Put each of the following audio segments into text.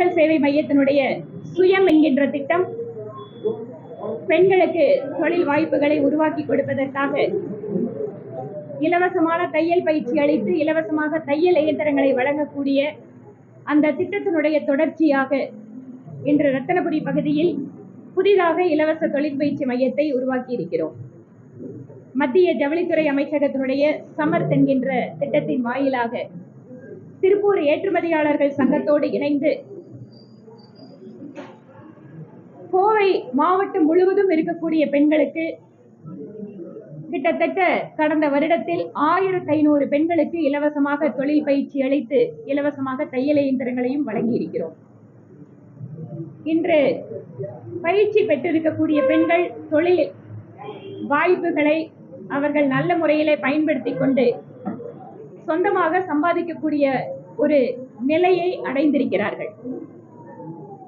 மக்கள் சேவை மையத்தினுடைய சுயம் என்கின்ற திட்டம் பெண்களுக்கு தொழில் வாய்ப்புகளை உருவாக்கி கொடுப்பதற்காக இலவசமான தையல் பயிற்சி அளித்து இலவசமாக தையல் இயந்திரங்களை வழங்கக்கூடிய அந்த திட்டத்தினுடைய தொடர்ச்சியாக இன்று ரத்தனபுரி பகுதியில் புதிதாக இலவச தொழிற்பயிற்சி மையத்தை உருவாக்கி இருக்கிறோம் மத்திய ஜவுளித்துறை அமைச்சகத்தினுடைய சமர்த் என்கின்ற திட்டத்தின் வாயிலாக திருப்பூர் ஏற்றுமதியாளர்கள் சங்கத்தோடு இணைந்து கோவை மாவட்டம் முழுவதும் இருக்கக்கூடிய பெண்களுக்கு கிட்டத்தட்ட கடந்த வருடத்தில் ஆயிரத்தி ஐநூறு பெண்களுக்கு இலவசமாக தொழில் பயிற்சி அளித்து இலவசமாக தையல் இயந்திரங்களையும் வழங்கி இருக்கிறோம் இன்று பயிற்சி பெற்றிருக்கக்கூடிய பெண்கள் தொழில் வாய்ப்புகளை அவர்கள் நல்ல முறையிலே பயன்படுத்திக் கொண்டு சொந்தமாக சம்பாதிக்கக்கூடிய ஒரு நிலையை அடைந்திருக்கிறார்கள்.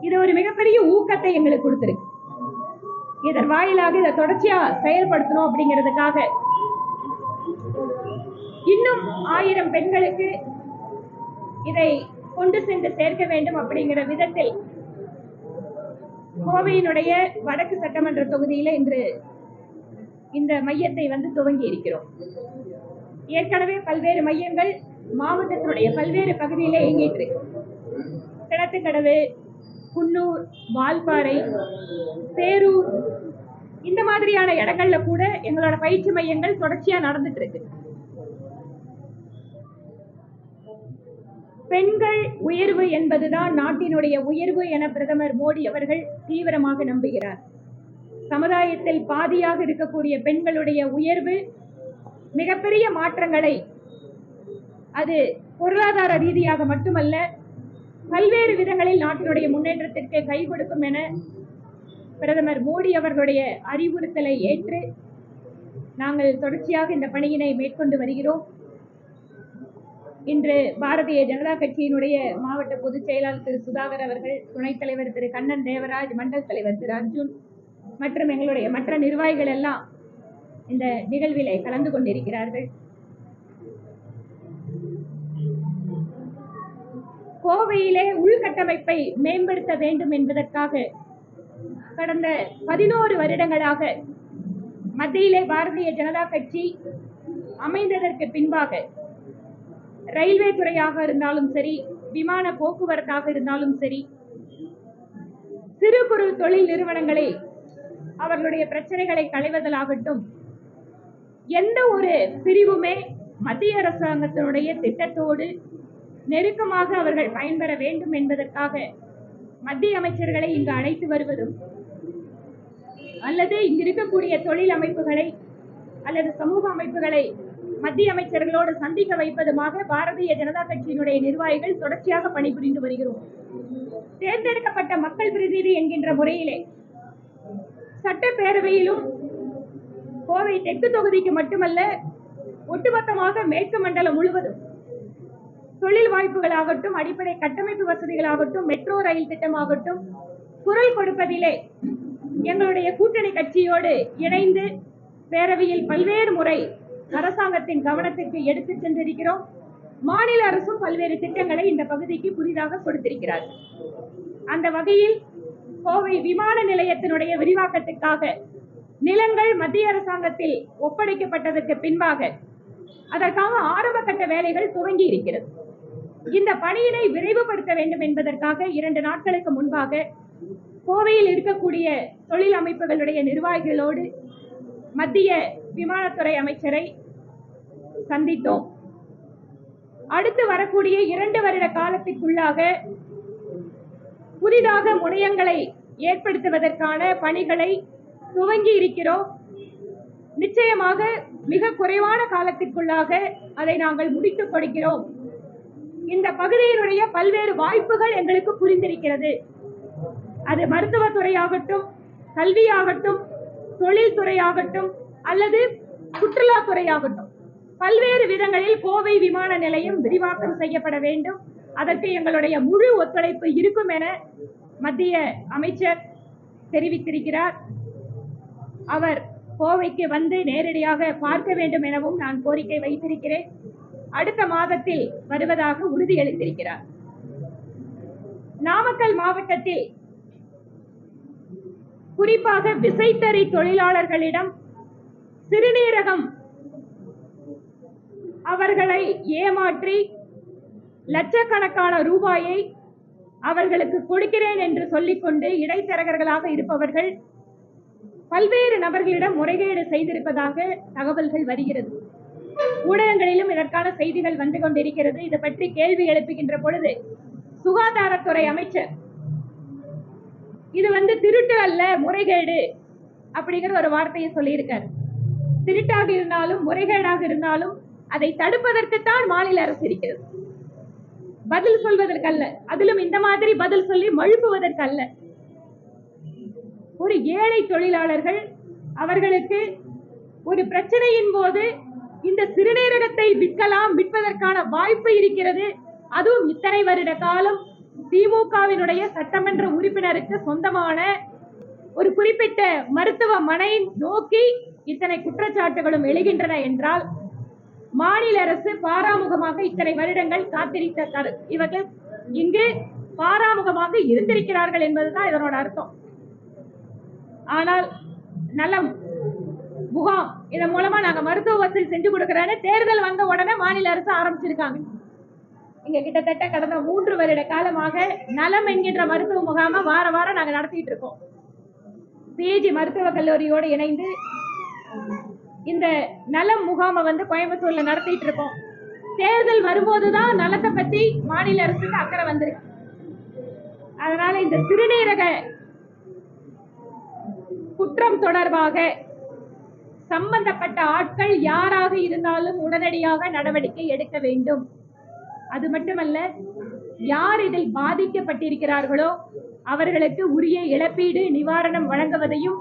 இது ஒரு மிகப்பெரிய ஊக்கத்தை எங்களுக்கு கொடுத்துருக்கு. இதன் வாயிலாக இதை தொடர்ச்சியா செயல்படுத்தணும் அப்படிங்கிறதுக்காக. இன்னும் ஆயிரம் பெண்களுக்கு இதை கொண்டு சென்று சேர்க்க வேண்டும் அப்படிங்கிற விதத்தில் கோவையினுடைய வடக்கு சட்டமன்ற தொகுதியில இன்று இந்த மையத்தை வந்து துவங்கி இருக்கிறோம். ஏற்கனவே பல்வேறு மையங்கள் மாவட்டத்தினுடைய பல்வேறு பகுதியில இயங்கிட்டு இருக்கு. கிணத்துக்கடவு குன்னூர் வால்பாறை பேரூர் இந்த மாதிரியான இடங்கள்ல கூட எங்களோட பயிற்சி மையங்கள் தொடர்ச்சியா நடந்துட்டு இருக்கு பெண்கள் உயர்வு என்பதுதான் நாட்டினுடைய உயர்வு என பிரதமர் மோடி அவர்கள் தீவிரமாக நம்புகிறார். சமுதாயத்தில் பாதியாக இருக்கக்கூடிய பெண்களுடைய உயர்வு மிகப்பெரிய மாற்றங்களை அது பொருளாதார ரீதியாக மட்டுமல்ல பல்வேறு விதங்களில் நாட்டினுடைய முன்னேற்றத்திற்கு கை கொடுக்கும் என பிரதமர் மோடி அவர்களுடைய அறிவுறுத்தலை ஏற்று நாங்கள் தொடர்ச்சியாக இந்த பணியினை மேற்கொண்டு வருகிறோம். இன்று பாரதிய ஜனதா கட்சியினுடைய மாவட்ட பொதுச் செயலாளர் திரு சுதாகர் அவர்கள் துணைத் தலைவர் திரு கண்ணன் தேவராஜ் மண்டல் தலைவர் திரு அர்ஜுன் மற்றும் எங்களுடைய மற்ற நிர்வாகிகள் எல்லாம் இந்த நிகழ்விலே கலந்து கொண்டிருக்கிறார்கள். கோவையிலே உள்கட்டமைப்பை மேம்படுத்த வேண்டும் என்பதற்காக கடந்த பதினோரு வருடங்களாக மத்தியிலே பாரதிய ஜனதா கட்சி அமைந்ததற்கு பின்பாக ரயில்வே துறையாக இருந்தாலும் சரி விமான போக்குவரத்தாக இருந்தாலும் சரி சிறு குறு தொழில் நிறுவனங்களை அவர்களுடைய பிரச்சனைகளை களைவதாகட்டும் எந்த ஒரு பிரிவுமே மத்திய அரசாங்கத்தினுடைய திட்டத்தோடு நெருக்கமாக அவர்கள் பயன்பெற வேண்டும் என்பதற்காக மத்திய அமைச்சர்களை இங்கு அழைத்து வருவதும் அல்லது இங்கு இருக்கக்கூடிய தொழில் அமைப்புகளை அல்லது சமூக அமைப்புகளை மத்திய அமைச்சர்களோடு சந்திக்க வைப்பதுமாக பாரதிய ஜனதா கட்சியினுடைய நிர்வாகிகள் தொடர்ச்சியாக பணிபுரிந்து வருகிறோம். தேர்ந்தெடுக்கப்பட்ட மக்கள் பிரதிநிதி என்கின்ற முறையிலே சட்டப்பேரவையிலும் கோவை தெற்கு தொகுதிக்கு மட்டுமல்ல ஒட்டுமொத்தமாக மேற்கு மண்டலம் முழுவதும் தொழில் வாய்ப்புகளாகட்டும் அடிப்படை கட்டமைப்பு வசதிகளாகட்டும் மெட்ரோ ரயில் திட்டமாகட்டும் குரல் கொடுப்பதிலே எங்களுடைய கூட்டணி கட்சியோடு இணைந்து பேரவையில் பல்வேறு முறை அரசாங்கத்தின் கவனத்திற்கு எடுத்துச் சென்றிருக்கிறோம். மாநில அரசும் பல்வேறு திட்டங்களை இந்த பகுதிக்கு புதிதாக கொடுத்திருக்கிறார். அந்த வகையில் கோவை விமான நிலையத்தினுடைய விரிவாக்கத்துக்காக நிலங்கள் மத்திய அரசாங்கத்தில் ஒப்படைக்கப்பட்டதற்கு பின்பாக அதற்காக ஆரம்ப கட்ட வேலைகள் துவங்கி இருக்கிறது இந்த பணியினை விரைவுபடுத்த வேண்டும் என்பதற்காக இரண்டு நாட்களுக்கு முன்பாக கோவையில் இருக்கக்கூடிய தொழில் அமைப்புகளுடைய நிர்வாகிகளோடு மத்திய விமானத்துறை அமைச்சரை சந்தித்தோம். அடுத்து வரக்கூடிய இரண்டு வருட காலத்திற்குள்ளாக புதிதாக முனையங்களை ஏற்படுத்துவதற்கான பணிகளை துவங்கி இருக்கிறோம். நிச்சயமாக மிக குறைவான காலத்திற்குள்ளாக அதை நாங்கள் முடித்துக் கொடுக்கிறோம். இந்த பகுதியினுடைய பல்வேறு வாய்ப்புகள் எங்களுக்கு புரிந்திருக்கிறது. அது மருத்துவத்துறையாகட்டும் கல்வியாகட்டும் தொழில்துறையாகட்டும் அல்லது சுற்றுலாத்துறையாகட்டும். பல்வேறு விதங்களில் கோவை விமான நிலையம் விரிவாக்கம் செய்யப்பட வேண்டும். அதற்கு எங்களுடைய முழு ஒத்துழைப்பு இருக்கும் என மத்திய அமைச்சர் தெரிவித்திருக்கிறார். அவர் கோவைக்கு வந்து நேரடியாக பார்க்க வேண்டும் எனவும் நான் கோரிக்கை வைத்திருக்கிறேன். அடுத்த மாதத்தில் வருவதாக உறுதியளித்திருக்கிறார் நாமக்கல் மாவட்டத்தில் குறிப்பாக விசைத்தறி தொழிலாளர்களிடம் சிறுநீரகம் அவர்களை ஏமாற்றி லட்சக்கணக்கான ரூபாயை அவர்களுக்கு கொடுக்கிறேன் என்று சொல்லிக்கொண்டு இடைத்தரகர்களாக இருப்பவர்கள் பல்வேறு நபர்களிடம் முறைகேடு செய்திருப்பதாக தகவல்கள் வருகிறது. ஊடகங்களிலும் இதற்கான செய்திகள் வந்து கொண்டிருக்கிறது. இது பற்றி கேள்வி எழுப்புகின்ற பொழுது சுகாதாரத்துறை அமைச்சர் இது வந்து திருட்டு அல்ல முறைகேடு அப்படிங்கிற ஒரு வார்த்தையை சொல்லியிருக்காரு. திருட்டாக இருந்தாலும் முறைகேடாக இருந்தாலும் அதை தடுப்பதற்குத்தான் மாநில அரசு இருக்கிறது. பதில் சொல்வதற்கல்ல. அதிலும் இந்த மாதிரி பதில் சொல்லி மழுப்புவதற்கல்ல. ஒரு ஏழை தொழிலாளர்கள் அவர்களுக்கு ஒரு பிரச்சனையின் போது இந்த சிறுநீரகத்தை விற்கலாம் விற்பதற்கான வாய்ப்பு இருக்கிறது. அதுவும் இத்தனை வருட காலம் திமுகவினுடைய சட்டமன்ற உறுப்பினருக்கு சொந்தமான ஒரு குறிப்பிட்ட மருத்துவமனை நோக்கி இத்தனை குற்றச்சாட்டுகளும் எழுகின்றன என்றால் மாநில அரசு பாராமுகமாக இத்தனை வருடங்கள் காத்திருக்க கரு- இவர்கள் இங்கு பாராமுகமாக இருந்திருக்கிறார்கள் என்பதுதான் இதனோட அர்த்தம். ஆனால் நலம் முகாம். இதன் மூலமா நாங்க மருத்துவ வசதி செஞ்சு கொடுக்கறேன்னு தேர்தல் வந்த உடனே மாநில அரசு ஆரம்பிச்சிருக்காங்க. இங்க கிட்டத்தட்ட கடந்த மூன்று வருட காலமாக நலம் என்கின்ற மருத்துவ முகாமை வார வாரம் நாங்க நடத்திட்டு இருக்கோம். பிஜி மருத்துவக் கல்லூரியோடு இணைந்து இந்த நலம் முகாமை வந்து கோயம்புத்தூர்ல நடத்திட்டு இருக்கோம். தேர்தல் வரும்போதுதான் நலத்தை பத்தி மாநில அரசுக்கு அக்கறை வந்திருக்கு. அதனால இந்த சிறுநீரக குற்றம் தொடர்பாக சம்பந்தப்பட்ட ஆட்கள் யாராக இருந்தாலும் உடனடியாக நடவடிக்கை எடுக்க வேண்டும். அது மட்டுமல்ல யார் இதில் பாதிக்கப்பட்டிருக்கிறார்களோ அவர்களுக்கு உரிய இழப்பீடு நிவாரணம் வழங்குவதையும்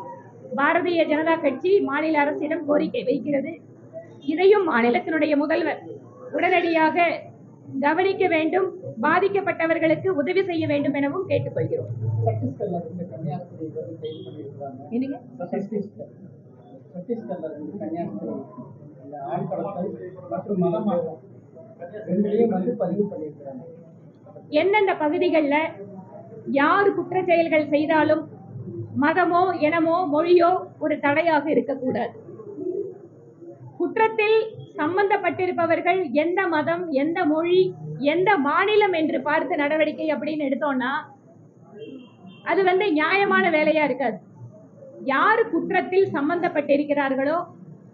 பாரதிய ஜனதா கட்சி மாநில அரசிடம் கோரிக்கை வைக்கிறது. இதையும் மாநிலத்தினுடைய முதல்வர் உடனடியாக கவனிக்க வேண்டும் பாதிக்கப்பட்டவர்களுக்கு உதவி செய்ய வேண்டும் எனவும் கேட்டுக்கொள்கிறோம். சத்தீஸ்கர்ல இருந்து கன்னியாகுமரி ரெண்டுலையும் வந்து பதிவு பண்ணியிருக்கிறாங்க. எந்தெந்த பகுதிகளில் யார் குற்ற செயல்கள் செய்தாலும் மதமோ இனமோ மொழியோ ஒரு தடையாக இருக்கக்கூடாது. குற்றத்தில் சம்பந்தப்பட்டிருப்பவர்கள் எந்த மதம் எந்த மொழி எந்த மாநிலம் என்று பார்த்து நடவடிக்கை அப்படின்னு எடுத்தோம்னா அது வந்து நியாயமான வேலையா இருக்காது. யார் குற்றத்தில் சம்பந்தப்பட்டிருக்கிறார்களோ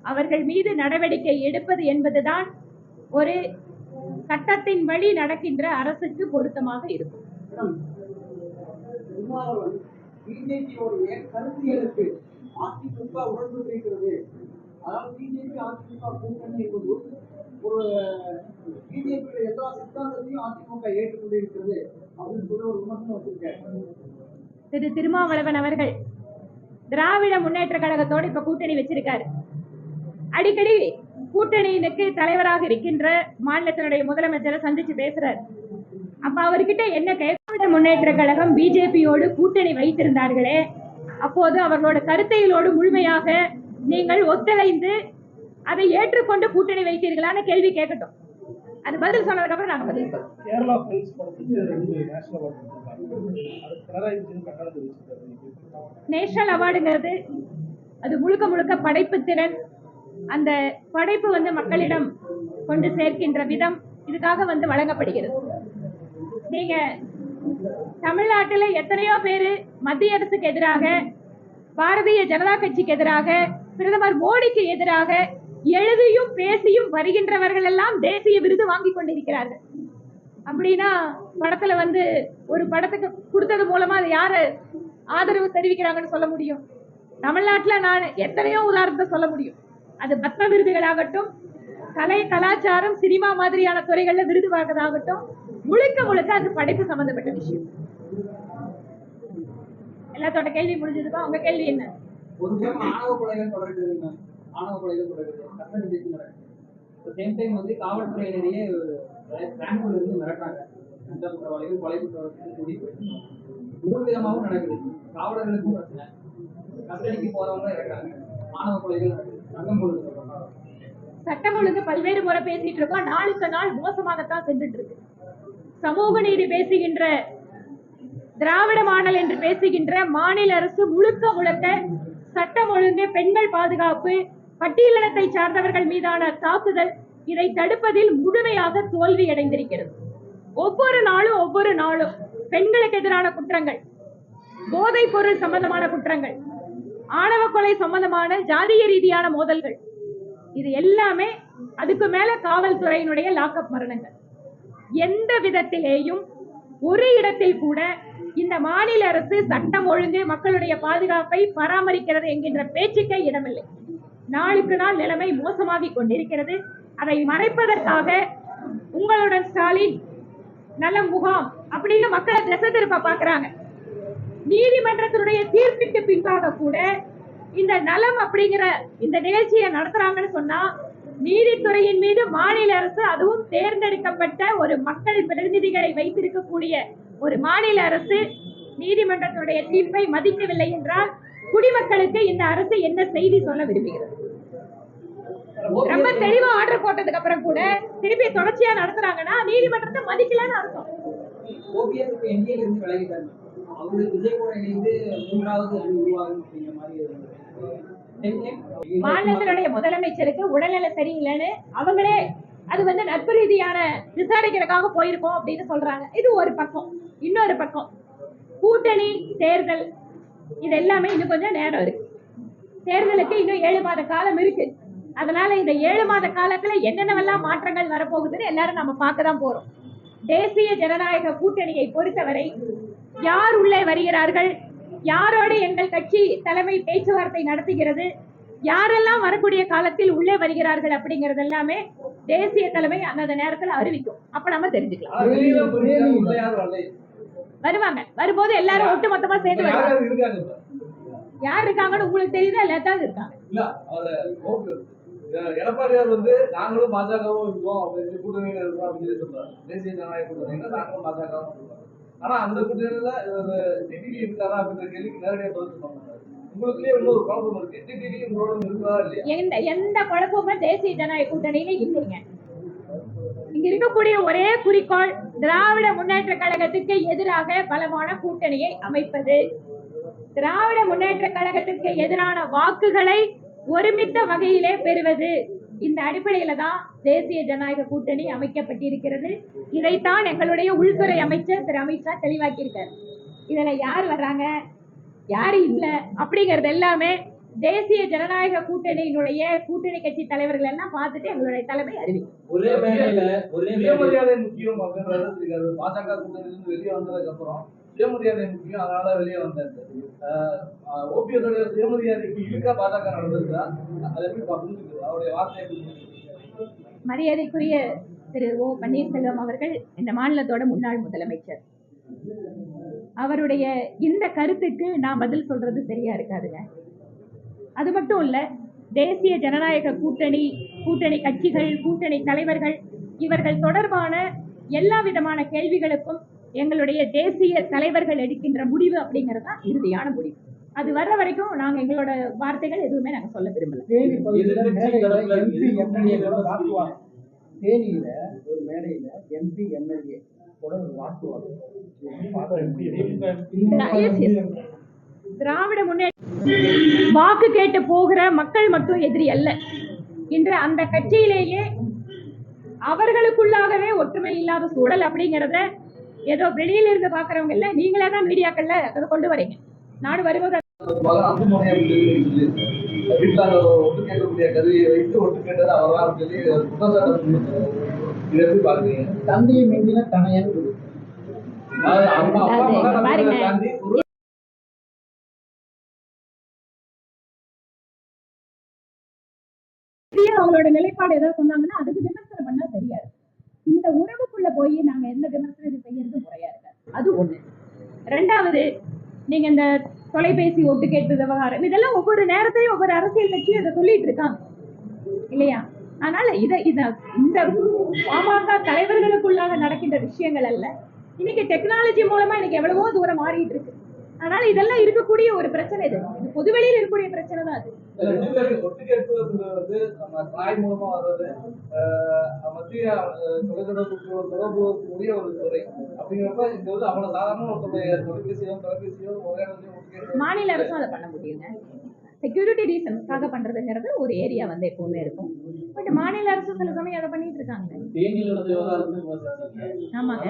அவர்கள் மீது நடவடிக்கை எடுப்பது என்பதுதான் ஒரு சட்டத்தின் வழி நடக்கின்ற அரசுக்கு பொருத்தமாக இருக்கும். ஒரு எல்லா சித்தாந்தத்தையும் அதிமுக ஏற்றுக்கொண்டிருக்கிறது அப்படின்னு சொல்லி ஒரு விமர்சனம் வச்சிருக்காரு திரு திருமாவளவன் அவர்கள் திராவிட முன்னேற்ற கழகத்தோடு இப்ப கூட்டணி வச்சிருக்காரு. அடிக்கடி கூட்டணியினுக்கு தலைவராக இருக்கின்ற மாநிலத்தினுடைய முதலமைச்சரை சந்திச்சு பேசுறாரு. அப்ப அவர்கிட்ட என்ன திராவிட முன்னேற்ற கழகம் பிஜேபியோடு கூட்டணி வைத்திருந்தார்களே அப்போது அவர்களோட கருத்தைகளோடு முழுமையாக நீங்கள் ஒத்துழைந்து அதை ஏற்றுக்கொண்டு கூட்டணி வைத்தீர்களான்னு கேள்வி கேட்கட்டும். அது பதில் சொன்னதுக்கு அப்புறம் நாங்க பதில் சொல்றோம். நேஷனல் அது அவார்டுங்கிறது அது முழுக்க முழுக்க படைப்பு திறன். அந்த படைப்பு வந்து மக்களிடம் கொண்டு சேர்க்கின்ற விதம் இதுக்காக வந்து வழங்கப்படுகிறது. நீங்க தமிழ்நாட்டுல எத்தனையோ பேர் மத்திய அரசுக்கு எதிராக பாரதிய ஜனதா கட்சிக்கு எதிராக பிரதமர் மோடிக்கு எதிராக எழுதியும் பேசியும் வருகின்றவர்கள் எல்லாம் தேசிய விருது வாங்கி கொண்டிருக்கிறார்கள். அப்படின்னா படத்துல வந்து ஒரு படத்துக்கு கொடுத்தது மூலமா அது யாரு ஆதரவு தெரிவிக்கிறாங்கன்னு சொல்ல முடியும். தமிழ்நாட்டுல நான் எத்தனையோ உதாரணத்தை சொல்ல முடியும். அது பத்ம விருதுகளாகட்டும் கலை கலாச்சாரம் சினிமா மாதிரியான துறைகள்ல விருது வாங்குறதாகட்டும் முழுக்க முழுக்க அது படைப்பு சம்பந்தப்பட்ட விஷயம். எல்லாத்தோட கேள்வி முடிஞ்சதுப்பா? உங்க கேள்வி என்ன? ஆணவ கொலைகள் தொடர்கிறது ஆணவ நடக்குது பெங்களூர்ல இருந்து மிரட்டாங்க. லஞ்ச குற்றவாளிகள் கொலை குற்றவாளிகள் கூடி போயிட்டு ஒரு விதமாகவும் நடக்குது. காவலர்களுக்கும் பிரச்சனை. கஸ்டடிக்கு போறவங்க இறக்குறாங்க. மாணவ கொலைகள் நடக்குது. சங்கம் பொழுது சட்டம் ஒழுங்கு பல்வேறு முறை பேசிட்டு இருக்கோம். நாளுக்கு நாள் மோசமாகத்தான் சென்றுட்டு இருக்கு சமூக நீதி பேசுகின்ற திராவிட மாடல் என்று பேசுகின்ற மாநில அரசு முழுக்க முழுக்க சட்டம் ஒழுங்கு பெண்கள் பாதுகாப்பு பட்டியலினத்தை சார்ந்தவர்கள் மீதான தாக்குதல் இதை தடுப்பதில் முழுமையாக தோல்வி அடைந்திருக்கிறது ஒவ்வொரு நாளும் ஒவ்வொரு நாளும் பெண்களுக்கு எதிரான குற்றங்கள் போதைப் பொருள் சம்பந்தமான குற்றங்கள் ஆணவ கொலை சம்பந்தமான ஜாதிய ரீதியான மோதல்கள் இது எல்லாமே அதுக்கு மேல காவல்துறையினுடைய லாக்அப் மரணங்கள். எந்த விதத்திலேயும் ஒரு இடத்தில் கூட இந்த மாநில அரசு சட்டம் ஒழுங்கு மக்களுடைய பாதுகாப்பை பராமரிக்கிறது என்கின்ற பேச்சுக்கே இடமில்லை. நாளுக்கு நாள் நிலைமை மோசமாகிக் கொண்டிருக்கிறது. அதை மறைப்பதற்காக உங்களுடன் ஸ்டாலின் நல்ல முகாம் அப்படின்னு மக்களை திசை திருப்ப பாக்குறாங்க நீதிமன்றத்தினுடைய தீர்ப்பிற்கு பின்பாக கூட இந்த நலம் அப்படிங்கிற இந்த நிகழ்ச்சியை நடத்துறாங்கன்னு சொன்னா நீதித்துறையின் மீது மாநில அரசு அதுவும் தேர்ந்தெடுக்கப்பட்ட ஒரு மக்கள் பிரதிநிதிகளை வைத்திருக்கக்கூடிய ஒரு மாநில அரசு நீதிமன்றத்தினுடைய தீர்ப்பை மதிக்கவில்லை என்றால் குடிமக்களுக்கு இந்த அரசு என்ன செய்தி சொல்ல விரும்புகிறது? ரொம்ப தெளிவா ஆர்டர் போட்டதுக்கு அப்புறம் கூட திருப்பி தொடர்ச்சியா நடத்துறாங்கன்னா நீதிமன்றத்தை மதிக்கலன்னு அர்த்தம். ஓபிஎஸ் இப்ப என்டிஏல இருந்து விலகிட்டாரு அவரு விஜய் கூட இணைந்து மூன்றாவது அணி உருவாகும் அப்படிங்கிற மாதிரி ஒரு same time மாநிலத்தினுடைய முதலமைச்சருக்கு உடல்நிலை சரியில்லைன்னு அவங்களே அது வந்து நட்பு ரீதியான விசாரிக்கிறதுக்காக போயிருக்கோம் அப்படின்னு சொல்றாங்க. இது ஒரு பக்கம். இன்னொரு பக்கம். கூட்டணி தேர்தல் இது எல்லாமே இன்னும் கொஞ்சம் நேரம் இருக்கு. தேர்தலுக்கு இன்னும் ஏழு மாத காலம் இருக்கு. அதனால இந்த ஏழு மாத காலத்துல என்னென்னவெல்லாம் மாற்றங்கள் வரப்போகுதுன்னு எல்லாரும் நம்ம பார்க்க தான் போறோம். தேசிய ஜனநாயக கூட்டணியை பொறுத்தவரை யார் உள்ளே வருகிறார்கள்? யாரோடு எங்கள் கட்சி தலைமை பேச்சுவார்த்தை நடத்துகிறது? யாரெல்லாம் வரக்கூடிய காலத்தில் உள்ளே வருகிறார்கள் அப்படிங்கறது எல்லாமே தேசிய தலைமை அந்த நேரத்துல அறிவிக்கும். அப்ப நம்ம தெரிஞ்சுக்கலாம். வருவாங்க. வரும்போது எல்லாரும் ஒட்டு மொத்தமா சேர்ந்து யார் வருவாங்க. யார் இருக்காங்கன்னு உங்களுக்கு தெரியுதா? எல்லாத்தான் இருக்காங்க. எடப்பாடியார் வந்து நாங்களும் பாஜகவும் இருக்கோம் அப்படின்னு கூட்டணியில இருக்கோம் அப்படின்னு சொல்லி சொல்றாரு. தேசிய ஜனநாயக கூட்டணியில நாங்களும் பாஜகவும் இருக்கோம். ஆனா அந்த கூட்டணியில டிடிவி இருக்காரா அப்படின்ற கேள்விக்கு நேரடியாக பதில் சொல்ல மாட்டாரு. உங்களுக்குள்ளே இன்னொரு குழப்பம் இருக்கு? டிடிவி உங்களோட இருக்கிறதா இல்லையா? எந்த எந்த குழப்பமும் தேசிய ஜனநாயக கூட்டணியில இல்லைங்க. இங்க இருக்கக்கூடிய ஒரே குறிக்கோள் திராவிட முன்னேற்ற கழகத்துக்கு எதிராக பலமான கூட்டணியை அமைப்பது. திராவிட முன்னேற்ற கழகத்திற்கு எதிரான வாக்குகளை ஒருமித்த வகையிலே பெறுவது. இந்த அடிப்படையில தான் தேசிய ஜனநாயக கூட்டணி அமைக்கப்பட்டிருக்கிறது. இதைத்தான் எங்களுடைய உள்துறை அமைச்சர் திரு அமித்ஷா தெளிவாக்கியிருக்காரு. இதுல யார் வர்றாங்க? யார் இல்ல. அப்படிங்கறது எல்லாமே தேசிய ஜனநாயக கூட்டணியினுடைய கூட்டணி கட்சி தலைவர்கள் எல்லாம் பார்த்துட்டு எங்களுடைய தலைமை அறிவிக்கும் ஒரே சுயமரியாதை முக்கியம் அதனால வெளியே வந்தேன். ஓபிஎஸ் சுயமரியாதைக்கு இழுக்கா பாஜக நடந்திருக்கா அதை எப்படி பா- புரிஞ்சுக்கிறது? அவருடைய வார்த்தையை மரியாதைக்குரிய திரு ஓ பன்னீர்செல்வம் அவர்கள் இந்த மாநிலத்தோட முன்னாள் முதலமைச்சர். அவருடைய இந்த கருத்துக்கு நான் பதில் சொல்றது சரியா இருக்காதுங்க. அது மட்டும் இல்ல தேசிய ஜனநாயக கூட்டணி கூட்டணி கட்சிகள் கூட்டணி தலைவர்கள் இவர்கள் தொடர்பான எல்லா விதமான கேள்விகளுக்கும் எங்களுடைய தேசிய தலைவர்கள் எடுக்கின்ற முடிவு அப்படிங்கிறது தான் இறுதியான முடிவு. அது வர்ற வரைக்கும் நாங்க எங்களோட வார்த்தைகள் எதுவுமே நாங்க சொல்ல விரும்பல. தேனியில ஒரு மேடையில எம்பி எம்எல்ஏ. திராவிட முன்னேற்ற வாக்கு கேட்டு போகிற மக்கள் மட்டும் எதிரி அல்ல. இன்று அந்த கட்சியிலேயே அவர்களுக்குள்ளாகவே ஒற்றுமை இல்லாத சூழல் அப்படிங்கறத ஏதோ வெளியில இருந்து பாக்குறவங்க இல்ல நீங்களே தான் மீடியாக்கள்ல அதை கொண்டு வரீங்க. நாடு பாக்குறீங்க தந்தையை தனையன் பாருங்க. சரியா அவங்களோட நிலைப்பாடு ஏதாவது சொன்னாங்கன்னா அதுக்கு விமர்சனம் பண்ணா சரியா இருக்கும். இந்த உறவுக்குள்ள போய் நாங்க எந்த விமர்சனம் செய்யறது முறையா இருக்காது அது ஒண்ணு. ரெண்டாவது நீங்க இந்த தொலைபேசி ஒட்டு கேட்டு விவகாரம் இதெல்லாம் ஒவ்வொரு நேரத்தையும் ஒவ்வொரு அரசியல் கட்சியும் இதை சொல்லிட்டு இருக்காங்க. இல்லையா? அதனால இத இத இந்த பாமக தலைவர்களுக்குள்ளாக நடக்கின்ற விஷயங்கள் அல்ல. இன்னைக்கு டெக்னாலஜி மூலமா இன்னைக்கு எவ்வளவோ தூரம் மாறிட்டு இருக்கு. அதனால இதெல்லாம் இருக்கக்கூடிய ஒரு பிரச்சனை இது. இது பொதுவெளியில் இருக்கக்கூடிய பிரச்சனை தான் அது. ரெண்டு பேரும் ஒட்டுக்கேற்பு வந்து நம்ம தாய் மூலமா வர்றது ஆஹ் மத்திய தொலைத்தொடர்பு தொடர்பு கூடிய ஒரு துறை. அப்படிங்கிறப்ப இங்க வந்து அவ்வளவு சாதாரண ஒருத்தருடைய தொலைபேசியோ தொலைபேசியோ ஒரே மாநில அரசும் அதை பண்ண முடியுங்க? செக்யூரிட்டி ரீசன்ஸ்க்காக பண்றதுங்கிறது ஒரு ஏரியா வந்து எப்பவுமே இருக்கும். பட் மாநில அரசு சில சமயம் அதை பண்ணிட்டு இருக்காங்க. ஆமாங்க.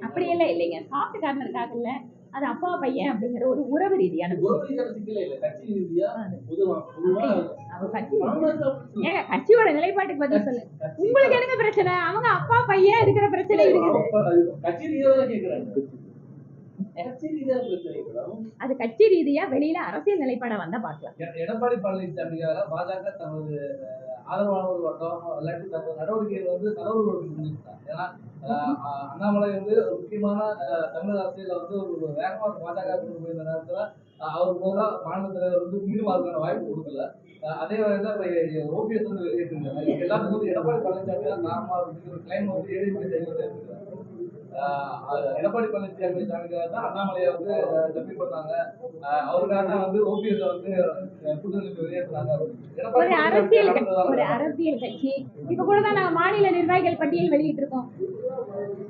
அப்படி எல்லாம் இல்லைங்க. சாப்பிட்டு காரணத்துக்காக இல்ல. அது அப்பா பையன் அப்படிங்கிற ஒரு உறவு ரீதியான ஏங்க கட்சியோட நிலைப்பாட்டுக்கு பதில் சொல்லு உங்களுக்கு எனக்கு பிரச்சனை? அவங்க அப்பா பையன் இருக்கிற பிரச்சனை இருக்குது. மேடம் அது கட்சி ரீதியா வெளியில அரசியல் நிலைப்பாட வந்தா பார்க்கலாம். எ- எடப்பாடி பழனிசாமிக்காக பாஜக தனது ஆதரவாளர்கள் வட்டம் இல்லாட்டி தனது நடவடிக்கைகள் வந்து தளர்வுகளுக்கு செஞ்சுருக்காங்க ஏன்னா அண்ணாமலை வந்து ஒரு முக்கியமான தமிழக அரசியல் வந்து ஒரு வேகமா பாஜக கொண்டு போயிருந்த நேரத்துல அவர் போல மாநில தலைவர் வந்து ஈடுபாடுக்கான வாய்ப்பு கொடுக்கல. அதே வகையில் இப்ப ஓபிஎஸ் வந்து வெளியேற்றிருக்காங்க எல்லாத்துக்கும் வந்து எடப்பாடி பழனிசாமி தான் இருக்கு. ஒரு கிளைம் வந்து ஏடிஎம்கே செய்வது எடப்பாடி பழனிசாமி சாமிக்காக தான் அண்ணாமலையை வந்து டப்பி பண்ணாங்க அவருக்காக தான் வந்து ஓபிஎஸ் வந்து அஹ், கூட்டணி வெளியேற்றினாங்க ஒரு அரசியல் கட்சி ஒரு அரசியல் கட்சி. இப்ப கூட தான் நாங்க மாநில நிர்வாகிகள் பட்டியல் வெளியிட்டு இருக்கோம்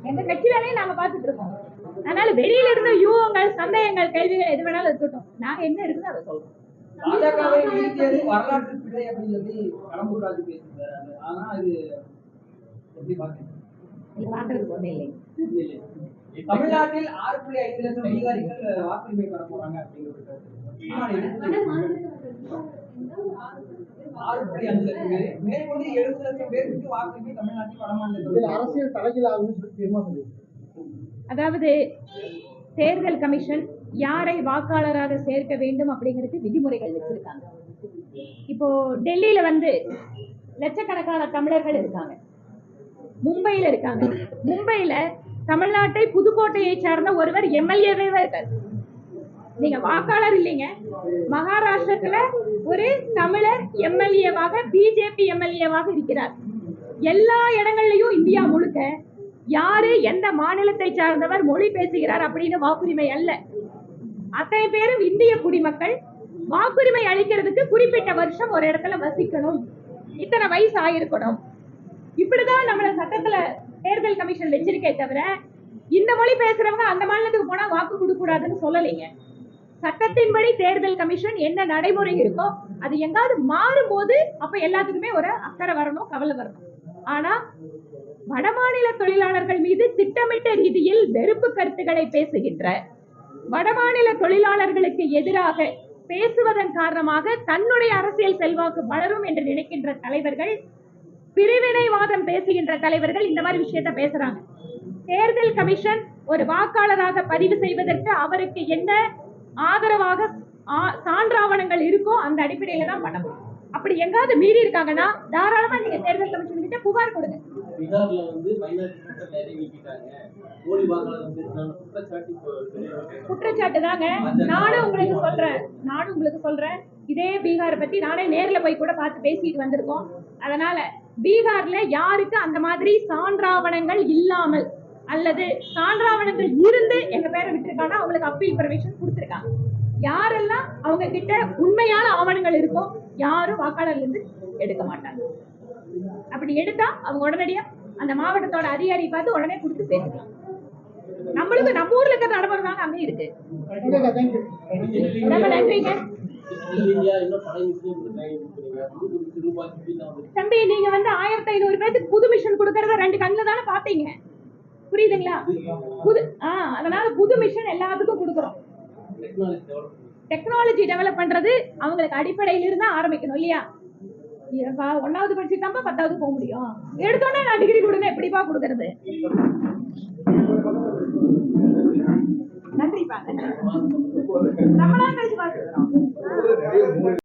எங்க கட்சி வேலையை நாங்க பாத்துட்டு இருக்கோம் அதனால வெளியில இருந்த யூகங்கள் சந்தேகங்கள் கேள்விகள் எது வேணாலும் இருக்கட்டும். நாங்க என்ன இருக்குதோ அதை சொல்றோம். பாஜகவை வீழ்த்தியது வரலாற்று பிழை அப்படின்னு சொல்லி கடம்பூர் ராஜு பேசியிருந்தாரு. ஆனா அது எப்படி பாக்குறீங்க இது பாக்குறதுக்கு ஒண்ணு இல்லைங்க தமிழ்நாட்டில் ஆறு புள்ளி ஐந்து லட்சம் அதிகாரிகள் வாக்குரிமை பெற போறாங்க மேற்கொண்டு எழுபது லட்சம் பேருக்கு வாக்குரிமை தமிழ்நாட்டில் வடமாநிலத்தில் அரசியல் தீர்மானம். அதாவது தேர்தல் கமிஷன் யாரை வாக்காளராக சேர்க்க வேண்டும் அப்படிங்கிறதுக்கு விதிமுறைகள் வச்சிருக்காங்க. இப்போ டெல்லியில வந்து லட்சக்கணக்கான தமிழர்கள் இருக்காங்க. மும்பையில இருக்காங்க. மும்பையில தமிழ்நாட்டை புதுக்கோட்டையை சார்ந்த ஒருவர் எம்எல்ஏவே இருக்காரு. நீங்க வாக்காளர் இல்லைங்க. மகாராஷ்டிரத்துல ஒரு தமிழர் எம்எல்ஏவாக பிஜேபி எம்எல்ஏவாக இருக்கிறார். எல்லா இடங்கள்லயும் இந்தியா முழுக்க யாரு எந்த மாநிலத்தை சார்ந்தவர் மொழி பேசுகிறார் அப்படின்னு வாக்குரிமை அல்ல. அத்தனை பேரும் இந்திய குடிமக்கள். வாக்குரிமை அளிக்கிறதுக்கு குறிப்பிட்ட வருஷம் ஒரு இடத்துல வசிக்கணும். இத்தனை வயசு ஆயிருக்கணும். இப்படிதான் நம்மள சட்டத்துல தேர்தல் கமிஷன் வச்சிருக்கே தவிர இந்த மொழி பேசுறவங்க அந்த மாநிலத்துக்கு போனா வாக்கு கொடுக்க கூடாதுன்னு சொல்லலைங்க. சட்டத்தின்படி தேர்தல் கமிஷன் என்ன நடைமுறை இருக்கோ அது எங்காவது மாறும்போது அப்ப எல்லாத்துக்குமே ஒரு அக்கறை வரணும் கவலை வரணும். ஆனா வடமாநில தொழிலாளர்கள் மீது திட்டமிட்ட ரீதியில் வெறுப்பு கருத்துக்களை பேசுகின்ற வடமாநில தொழிலாளர்களுக்கு எதிராக பேசுவதன் காரணமாக தன்னுடைய அரசியல் செல்வாக்கு வளரும் என்று நினைக்கின்ற தலைவர்கள் பிரிவினைவாதம் பேசுகின்ற தலைவர்கள் இந்த மாதிரி விஷயத்த பேசுறாங்க. தேர்தல் கமிஷன் ஒரு வாக்காளராக பதிவு செய்வதற்கு அவருக்கு என்ன ஆதரவாக ஆ- சான்றாவணங்கள் இருக்கோ அந்த அடிப்படையில தான் பண்ண முடியும் அப்படி எங்காவது மீறி இருக்காங்கன்னா தாராளமா நீங்க தேர்தல் கமிஷன் கிட்ட புகார் கொடுங்க. பீகார்ல வந்து மைனாரிட்டி நிறைய நீக்கிட்டாங்க. மோடி வாக்காளர் வந்து குற்றச்சாட்டு குற்றச்சாட்டு தாங்க. நானும் உங்களுக்கு சொல்றேன். நானும் உங்களுக்கு சொல்றேன். இதே பீகாரை பத்தி நானே நேர்ல போய் கூட பார்த்து பேசிட்டு வந்திருக்கோம். அதனால பீகார்ல யாருக்கு அந்த மாதிரி சான்றாவணங்கள் இல்லாமல் அல்லது சான்றாவணங்கள் இருந்து எங்க பேரை விட்டுருக்காங்கன்னா அவங்களுக்கு அப்பீல் பர்மிஷன் கொடுத்துருக்காங்க. யாரெல்லாம் அவங்க கிட்ட உண்மையான ஆவணங்கள் இருக்கோ யாரும் வாக்காளர்ல இருந்து எடுக்க மாட்டாங்க. அப்படி எடுத்தா அவங்க உடனடியா அந்த மாவட்டத்தோட அதிகாரி பார்த்து உடனே கொடுத்து பேசிக்கலாம். நம்மளுக்கு நம்ம ஊர்ல இருக்கிற நடைமுறை தாங்க அங்கே இருக்கு. ரொம்ப நன்றிங்க. தம்பி நீங்க வந்து ஆயிரத்தி ஐநூறு பேருக்கு புது மிஷன் கொடுக்கறத ரெண்டு கண்ணுல தானே பாத்தீங்க புரியுதுங்களா? புது ஆ அதனால புது மிஷன் எல்லாத்துக்கும் கொடுக்குறோம். டெக்னாலஜி டெவலப் டெக்னாலஜி டெவலப் பண்றது அவங்களுக்கு அடிப்படையில இருந்து ஆரம்பிக்கணும் இல்லையா? ஏப்பா ஒன்னாவது படிச்சுட்டாம்பா பத்தாவது போக முடியும். எடுத்தோடனே நான் டிகிரி கொடுங்க எப்படிப்பா கொடுக்கறது? நன்றிப்பா நன்றி. நம்மளா கழிச்சு பார்த்துக்கிறோம்.